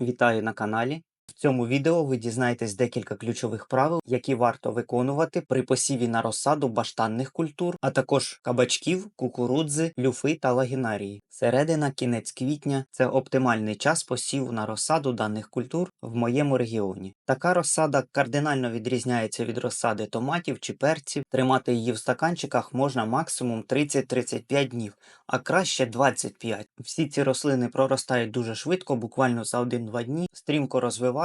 Вітаю на каналі. Цьому відео ви дізнаєтесь декілька ключових правил, які варто виконувати при посіві на розсаду баштанних культур, а також кабачків, кукурудзи, люфи та лагінарії. Середина кінець квітня це оптимальний час посіву на розсаду даних культур в моєму регіоні. Така розсада кардинально відрізняється від розсади томатів чи перців. Тримати її в стаканчиках можна максимум 30-35 днів, а краще 25. Всі ці рослини проростають дуже швидко, буквально за 1-2 дні, стрімко розвиваються.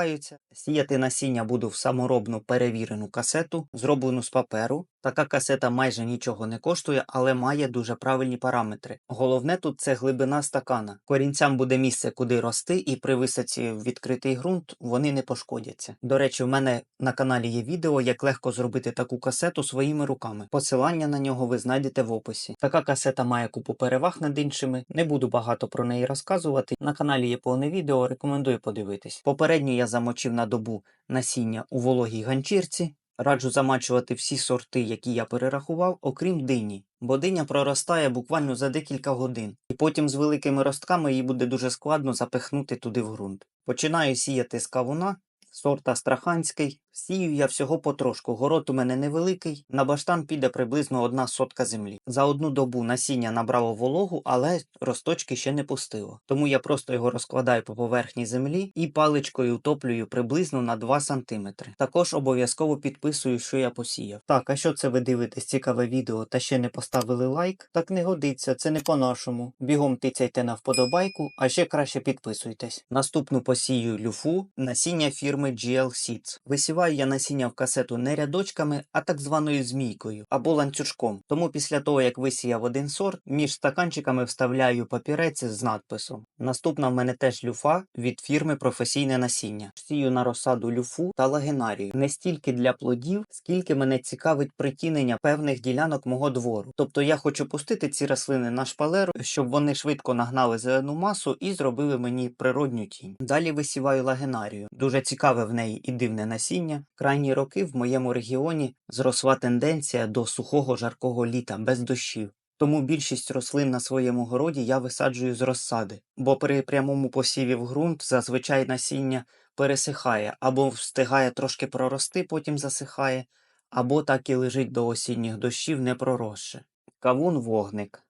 Сіяти насіння буду в саморобну перевірену касету, зроблену з паперу. Така касета майже нічого не коштує, але має дуже правильні параметри. Головне тут це глибина стакана. Корінцям буде місце, куди рости, і при висадці в відкритий ґрунт вони не пошкодяться. До речі, в мене на каналі є відео, як легко зробити таку касету своїми руками. Посилання на нього ви знайдете в описі. Така касета має купу переваг над іншими. Не буду багато про неї розказувати. На каналі є повне відео, рекомендую подивитись. Попередньо я замочив на добу насіння у вологій ганчірці. Раджу замачувати всі сорти, які я перерахував, окрім дині, бо диня проростає буквально за декілька годин, і потім з великими ростками її буде дуже складно запихнути туди в ґрунт. Починаю сіяти з кавуна, сорт страханський. Сію я всього потрошку. Город у мене невеликий. На баштан піде приблизно одна сотка землі. За одну добу насіння набрало вологу, але росточки ще не пустило. Тому я просто його розкладаю по поверхні землі і паличкою утоплюю приблизно на 2 см. Також обов'язково підписую, що я посіяв. Так, а що це ви дивитесь цікаве відео та ще не поставили лайк? Так не годиться, це не по-нашому. Бігом тицяйте на вподобайку, а ще краще підписуйтесь. Наступну посію люфу насіння фірми GL Seeds. Висіваю я насіння в касету не рядочками, а так званою змійкою або ланцюжком. Тому після того, як висіяв один сорт, між стаканчиками вставляю папірець з надписом. Наступна в мене теж люфа від фірми професійне насіння. Сію на розсаду люфу та лагенарію. Не стільки для плодів, скільки мене цікавить притінення певних ділянок мого двору. Тобто я хочу пустити ці рослини на шпалеру, щоб вони швидко нагнали зелену масу і зробили мені природню тінь. Далі висіваю лагенарію. Дуже цікаве в неї і дивне насіння. Крайні роки в моєму регіоні зросла тенденція до сухого жаркого літа без дощів. Тому більшість рослин на своєму городі я висаджую з розсади, бо при прямому посіві в ґрунт зазвичай насіння пересихає або встигає трошки прорости, потім засихає, або так і лежить до осінніх дощів не проросше. Кавун вогник.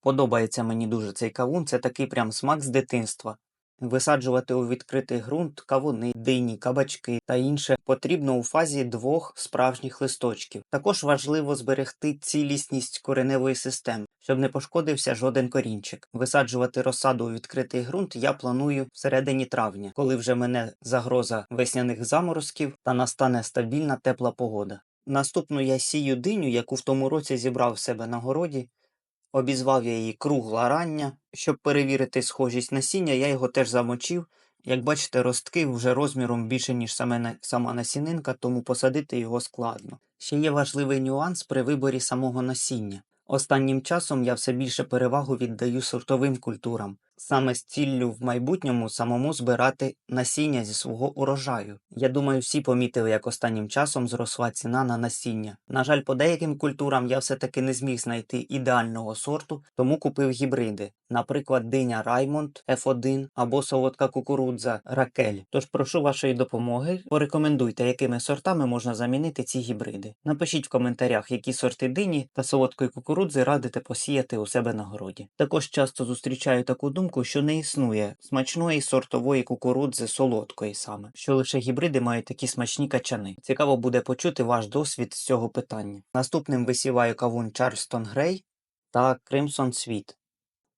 Подобається мені дуже цей кавун, це такий прям смак з дитинства. Висаджувати у відкритий ґрунт кавуни, дині, кабачки та інше потрібно у фазі двох справжніх листочків. Також важливо зберегти цілісність кореневої системи, щоб не пошкодився жоден корінчик. Висаджувати розсаду у відкритий ґрунт я планую всередині травня, коли вже мене загроза весняних заморозків та настане стабільна тепла погода. Наступну я сію диню, яку в тому році зібрав в себе на городі. Обізвав я її кругла рання. Щоб перевірити схожість насіння, я його теж замочив. Як бачите, ростки вже розміром більше, ніж саме сама насінинка, тому посадити його складно. Ще є важливий нюанс при виборі самого насіння. Останнім часом я все більше перевагу віддаю сортовим культурам, саме з ціллю в майбутньому самому збирати насіння зі свого урожаю. Я думаю, всі помітили, як останнім часом зросла ціна на насіння. На жаль, по деяким культурам я все-таки не зміг знайти ідеального сорту, тому купив гібриди, наприклад, диня Раймонд F1 або солодка кукурудза Ракель. Тож прошу вашої допомоги, порекомендуйте, якими сортами можна замінити ці гібриди. Напишіть в коментарях, які сорти дині та солодкої кукурудзи радите посіяти у себе на городі. Також часто зустрічаю таку думку, що не існує смачної сортової кукурудзи солодкої саме, що лише гібриди мають такі смачні качани. Цікаво буде почути ваш досвід з цього питання. Наступним висіваю кавун Чарльстон Грей та Crimson Sweet.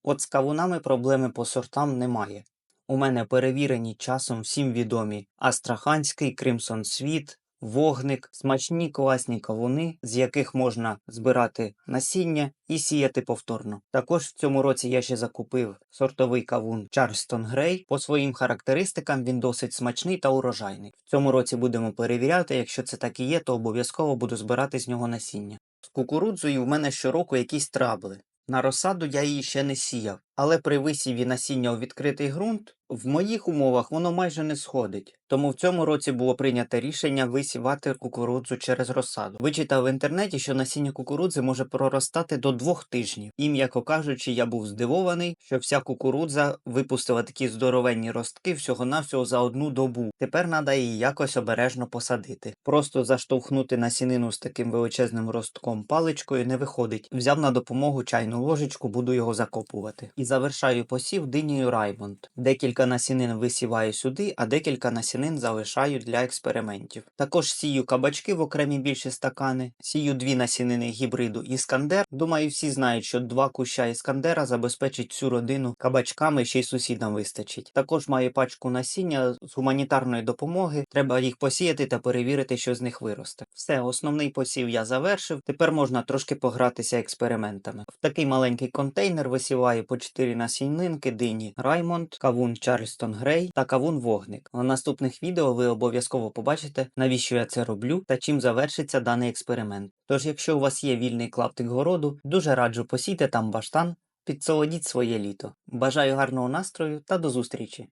От з кавунами проблеми по сортам немає. У мене перевірені часом всім відомі Астраханський, Crimson Sweet, Вогник, смачні класні кавуни, з яких можна збирати насіння і сіяти повторно. Також в цьому році я ще закупив сортовий кавун Charleston Grey. По своїм характеристикам він досить смачний та урожайний. В цьому році будемо перевіряти. Якщо це так і є, то обов'язково буду збирати з нього насіння. З кукурудзою в мене щороку якісь трабли. На розсаду я її ще не сіяв. Але при висіві насіння у відкритий ґрунт в моїх умовах воно майже не сходить. Тому в цьому році було прийнято рішення висівати кукурудзу через розсаду. Вичитав в інтернеті, що насіння кукурудзи може проростати до двох тижнів. І, м'яко кажучи, я був здивований, що вся кукурудза випустила такі здоровенні ростки всього-навсього за одну добу. Тепер треба її якось обережно посадити. Просто заштовхнути насінину з таким величезним ростком паличкою не виходить. Взяв на допомогу чайну ложечку, буду його закопувати. І завершаю посів динею Раймонд. Декілька насінин висіваю сюди, а декілька насінин залишаю для експериментів. Також сію кабачки в окремі більші стакани, сію дві насінини гібриду Іскандер. Думаю, всі знають, що два куща Іскандера забезпечить всю родину кабачками, ще й сусідам вистачить. Також маю пачку насіння з гуманітарної допомоги. Треба їх посіяти та перевірити, що з них виросте. Все, основний посів я завершив. Тепер можна трошки погратися експериментами. В такий маленький контейнер висіваю по 4 насіннинки дині Раймонд, кавун Чарльстон Грей та кавун Вогник. На наступних відео ви обов'язково побачите, навіщо я це роблю та чим завершиться даний експеримент. Тож, якщо у вас є вільний клаптик городу, дуже раджу посійте там баштан, підсолодіть своє літо. Бажаю гарного настрою та до зустрічі!